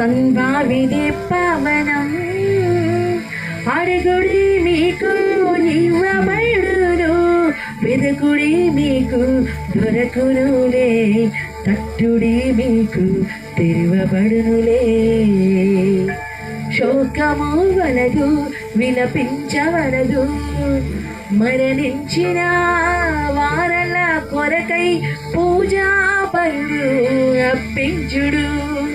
సంభావిని పవనం అడుగుడి మీకు ఇవ్వబడును వెదుకుడి మీకు దొరకునులే. తట్టుడి మీకు తెరవబడునులే. శోకము వలదు విలపించవలదు. మరణించిన వారల కొరకై పూజా పనులు అప్పించుడు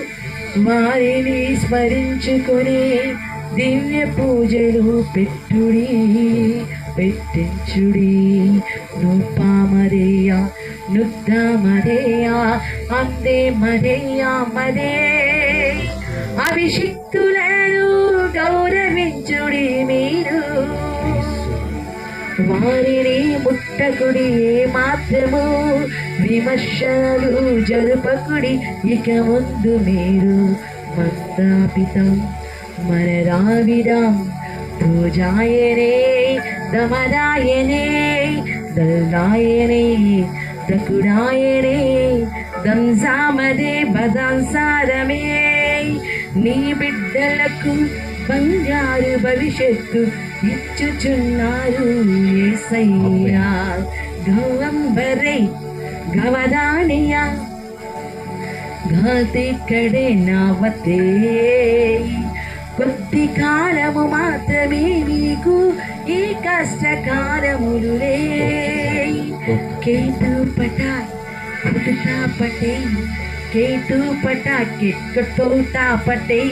వారిని స్మరించుకొని దివ్య పూజలు పెట్టుడి పెట్టించుడి. నూపామరేయ నుద్ద మరేయ అందే మరేయ మరే. అభిషిక్తులను గౌరవించుడి మీరు. వారిని ముట్టకుడి మాత్రము. విమర్శలు జరుపకుడి ఇక ముందు మీరు మత్తాపితం. మన రావిదాం పూజాయనే దమదాయనే దల్దాయనే దకుడాయనే దంసామదే బదంసారమే నీ బిడ్డలకు బంగారు భవిష్యత్తు ఇచ్చుచున్నారు ఏసయ్యా. గౌరంబరై గవదానియా ఘాతి నావతే కొద్ది కాలము మాత్రమే నీకు ఈ కష్టకాలములులే కేతు పట పుట్టుతా పటే కేతు పట కెక్కటోటా పటే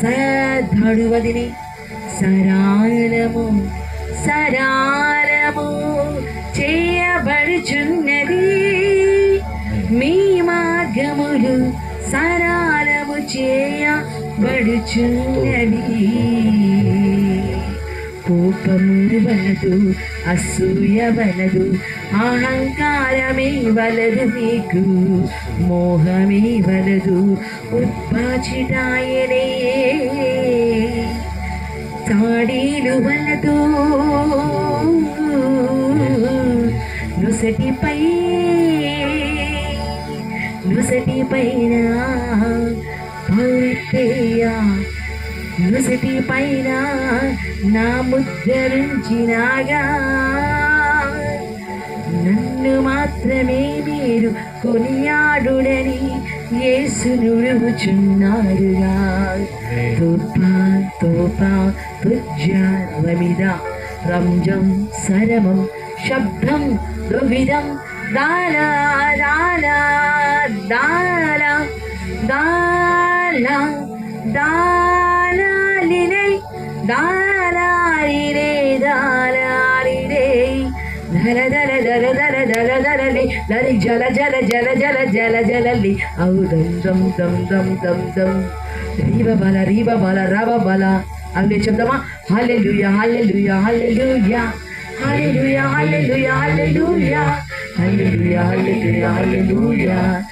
సధడువదిని సరారము సరారము చేయబడుచుంది చేయబడుచున్నది కోపము వలదు అసూయ వలదు అహంకారమే వలదు మీకు మోహమే వలదు. ఉత్పాచిటాయనే తాడీలు వలదు. నుసటిపై నుసటిపైనా ముసటి పైన నా ముద్రించినాగా నన్ను మాత్రమే మీరు కొనియాడుడని ఏసునుడుచున్నారుగా తోపా తోపా తుజ్యావమిద రంజం సరమం శబ్దం దువిధం దారా దారా దారా దాలా దాలాలినే దాలాలినే దాలాలినే ధర ధర ధర ధర ధర ధరలి ధరి జల జల జల జల జల జలలి. ఔ దం దం దం దం దం దం. రీవ బల రీవ బల రవ బల. అల్లే చెప్దామా? హల్లెలూయా హల్లెలూయా హల్లెలూయా. హల్లెలూయా హల్లెలూయా హల్లెలూయా. హల్లెలూయా హల్లెలూయా హల్లెలూయా.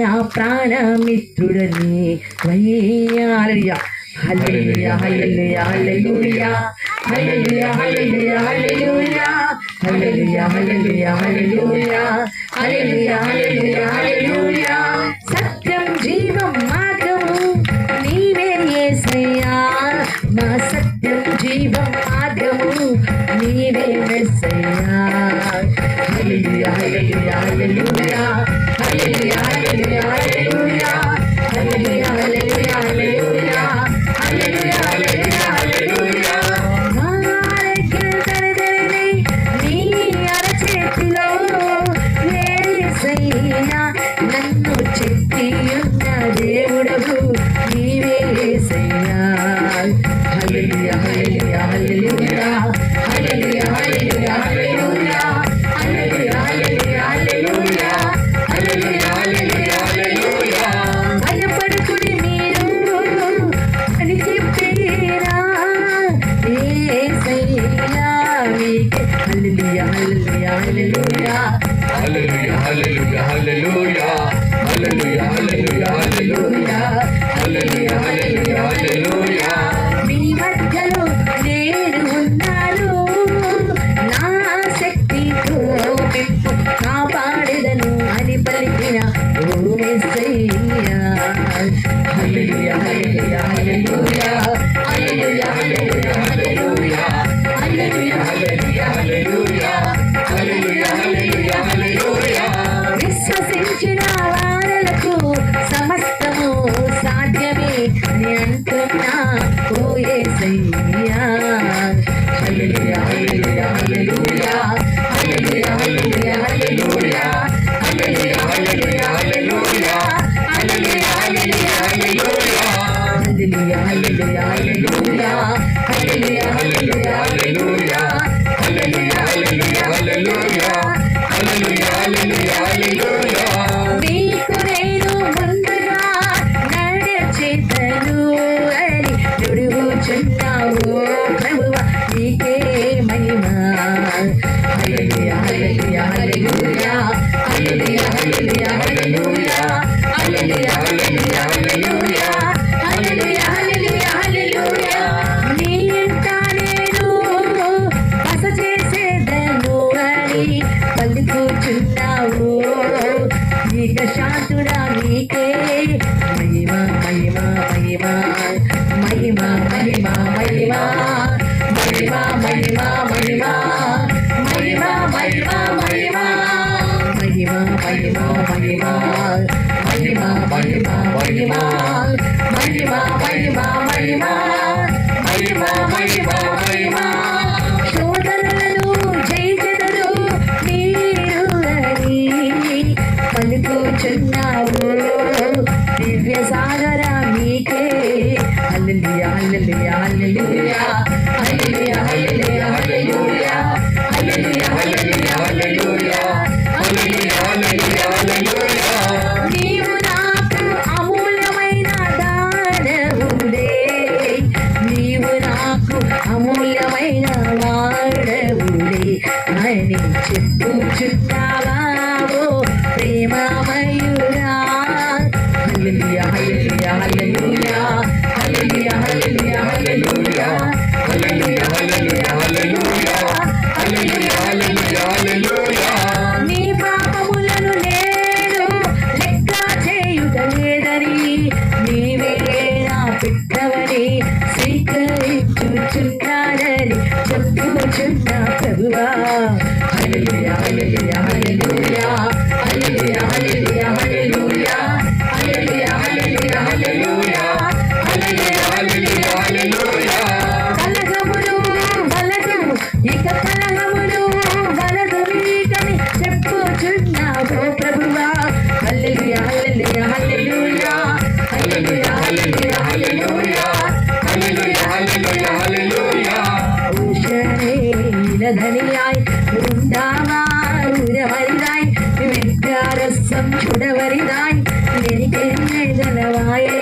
నా ప్రాణ మిత్రుడని వయ్యా హల్లెలూయా హల్లెలూయా హల్లెలూయా. హల్లెలూయా హల్లెలూయా హల్లెలూయా. హల్లెలూయా హల్లెలూయా హల్లెలూయా. హల్లెలూయా హల్లెలూయా హల్లెలూయా. సత్యం జీవం మార్గము నీవే యేసయ్యా మా సత్యం జీవం మార్గము నీవే మెస్సయ్యా హల్లెలూయా హల్లెలూయా హల్లెలూయా. Right. నీకే మహిమ. హల్లెలూయా హల్లెలూయా హల్లెలూయా. హల్లెలూయా హల్లెలూయా హల్లెలూయా. హల్లెలూయా హల్లెలూయా హల్లెలూయా. హల్లెలూయా హల్లెలూయా హల్లెలూయా. నీ ఎంత నేను బస చేసేదను అని పలుకుచున్నావు నీక శాంతుడా నీకే. మహిమ మహిమ. మహిమ మహిమ మహిమ మహిమ. మహిమ మహిమ మహిమ. మహిమ మహిమ మహిమ. മദനിയായി ഉണ്ടാവാരുരവരിതായി വിദ്യാരസം ചുടവരിതായി എനിക്കെഴുതലവായേ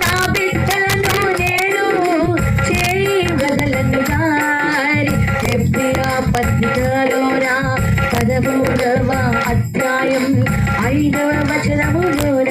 നാ ബിഡ്ഡലന്നു നേടു ചെയ്യുകതലന്നു കാരി എപ്പിയാ పదమూడవ అధ్యాయం ఐదవ వచనములోన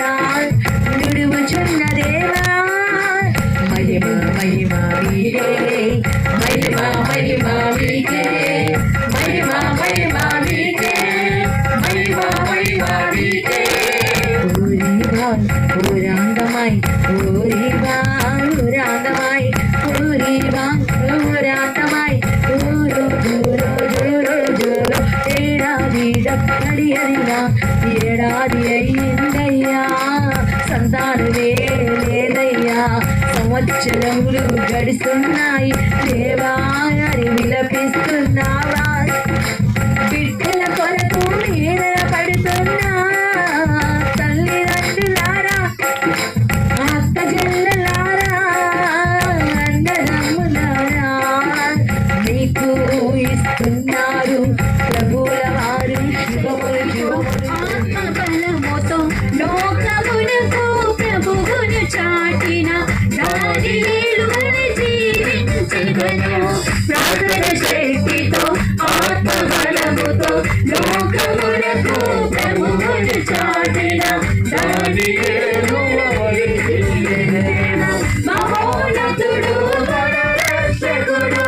ప్రార్థన శక్తితో ఆత్మబలముతో లోకములకు ప్రభువును చాటిన దానియేలు మహోన్నతుడు రక్షకుడు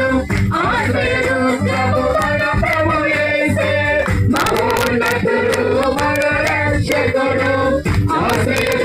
ఆత్మలు ప్రభువన ప్రభుయేసే మహోన్నతుడు రక్షకుడు ఆత్మలు